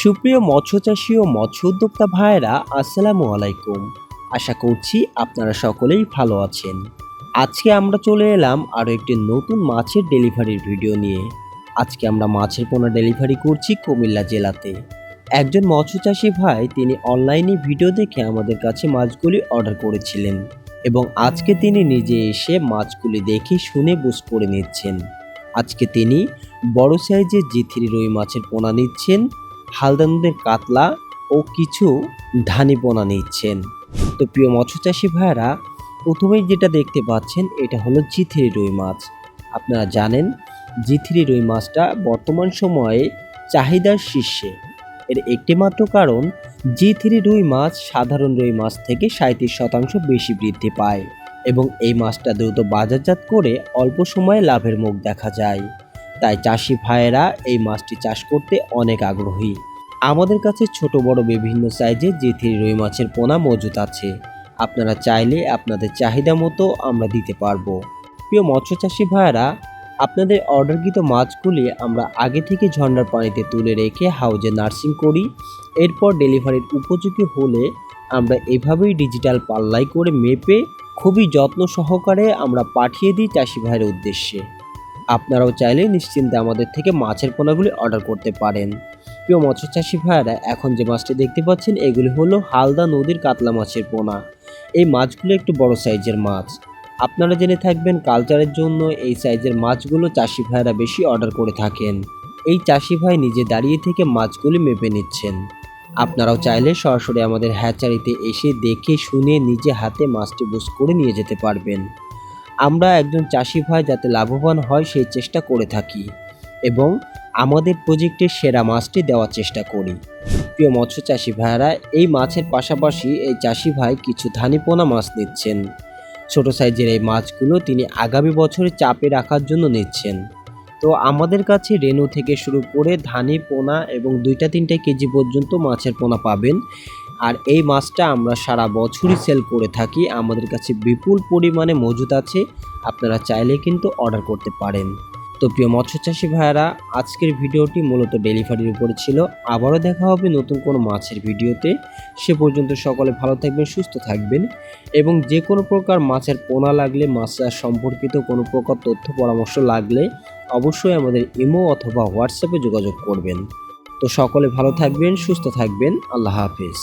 সুপ্রিয় মৎস্য চাষী ও মৎস্য উদ্যোক্তা ভাইয়েরা, আসসালামু আলাইকুম। আশা করছি আপনারা সকলেই ভালো আছেন। আজকে আমরা চলে এলাম আরও একটি নতুন মাছের ডেলিভারির ভিডিও নিয়ে। আজকে আমরা মাছের পোনা ডেলিভারি করছি কুমিল্লা জেলাতে। একজন মৎস্য চাষী ভাই, তিনি অনলাইনে ভিডিও দেখে আমাদের কাছে মাছগুলি অর্ডার করেছিলেন এবং আজকে তিনি নিজে এসে মাছগুলি দেখে শুনে বুঝ করে নিচ্ছেন। আজকে তিনি বড় সাইজের জিথিরি রুই মাছের পোনা নিচ্ছেন হালদা নদের কাতলা ও কিছু ধানি পোনা নিচ্ছেন। তো প্রিয় মৎস্য চাষি ভাইয়েরা, প্রথমেই যেটা দেখতে পাচ্ছেন, এটা হলো জিথিরি রুই মাছ। আপনারা জানেন, জিথিরি রুই মাছটা বর্তমান সময়ে চাহিদার শীর্ষে। এর একটি মাত্র কারণ জি থ্রি রুই মাছ সাধারণ রুই মাছ থেকে সাঁত্রিশ শতাংশ বেশি বৃদ্ধি পায় এবং এই মাছটা দ্রুত বাজারজাত করে অল্প সময়ে লাভের মুখ দেখা যায়। তাই চাষি ভাইয়েরা এই মাছটি চাষ করতে অনেক আগ্রহী। আমাদের কাছে ছোট বড় বিভিন্ন সাইজের জি থ্রি রুই মাছের পোনা মজুত আছে। আপনারা চাইলে আপনাদের চাহিদা মতো আমরা দিতে পারব। প্রিয় মৎস্য চাষি ভাইয়েরা, আপনাদের অর্ডারকৃত মাছগুলি আমরা আগে থেকে ঝর্ণার পানিতে তুলে রেখে হাউজে নার্সিং করি। এরপর ডেলিভারির উপযোগী হলে আমরা এভাবেই ডিজিটাল পাল্লাই করে মেপে খুবই যত্ন সহকারে আমরা পাঠিয়ে দিই চাষি ভাইয়ের উদ্দেশ্যে। আপনারাও চাইলে নিশ্চিন্তে আমাদের থেকে মাছের পোনাগুলি অর্ডার করতে পারেন। প্রিয় মৎস্য চাষি ভাইয়েরা, এখন যে মাছটি দেখতে পাচ্ছেন, এগুলি হলো হালদা নদীর কাতলা মাছের পোনা। এই মাছগুলো একটু বড় সাইজের মাছ। আপনারা জেনে থাকবেন কালচারের জন্য এই সাইজের মাছগুলো চাষি ভাইয়েরা বেশি অর্ডার করে থাকেন। এই চাষি ভাই নিজে দাঁড়িয়ে থেকে মাছগুলি মেপে নিচ্ছেন। আপনারাও চাইলে সরাসরি আমাদের হ্যাচারিতে এসে দেখে শুনে নিজে হাতে মাছটি বুঝ করে নিয়ে যেতে পারবেন। আমরা একজন চাষি ভাই যাতে লাভবান হয়, সেই চেষ্টা করে থাকি। এবং আমাদের প্রজেক্টের সেরা মাছটি দেওয়ার চেষ্টা করি। প্রিয় মৎস্য চাষি ভাইয়েরা, এই মাছের পাশাপাশি এই চাষি ভাই কিছু ধানিপোনা মাছ নিচ্ছেন। ছোট সাইজের এই মাছগুলো তিনি আগামী বছরে চাপে রাখার জন্য নিচ্ছেন। তো আমাদের কাছে রেনু থেকে শুরু করে ধানি পোনা এবং দুইটা তিনটা কেজি পর্যন্ত মাছের পোনা পাবেন। আর এই মাছটা আমরা সারা বছরই সেল করে থাকি। আমাদের কাছে বিপুল পরিমাণে মজুদ আছে। আপনারা চাইলে কিন্তু অর্ডার করতে পারেন। তো প্রিয় মৎস্য চাষী ভাইয়ারা, আজকের ভিডিওটি মূলত ডেলিভারির উপরে ছিল। আবারও দেখা হবে নতুন কোনো মাছের ভিডিওতে। সে পর্যন্ত সকলে ভালো থাকবেন, সুস্থ থাকবেন এবং যে কোনো প্রকার মাছের পোনা লাগলে, মাছ চাষ সম্পর্কিত কোনো প্রকার তথ্য পরামর্শ লাগলে অবশ্যই আমাদের ইমো অথবা হোয়াটসঅ্যাপে যোগাযোগ করবেন। তো সকলে ভালো থাকবেন, সুস্থ থাকবেন। আল্লাহ হাফিজ।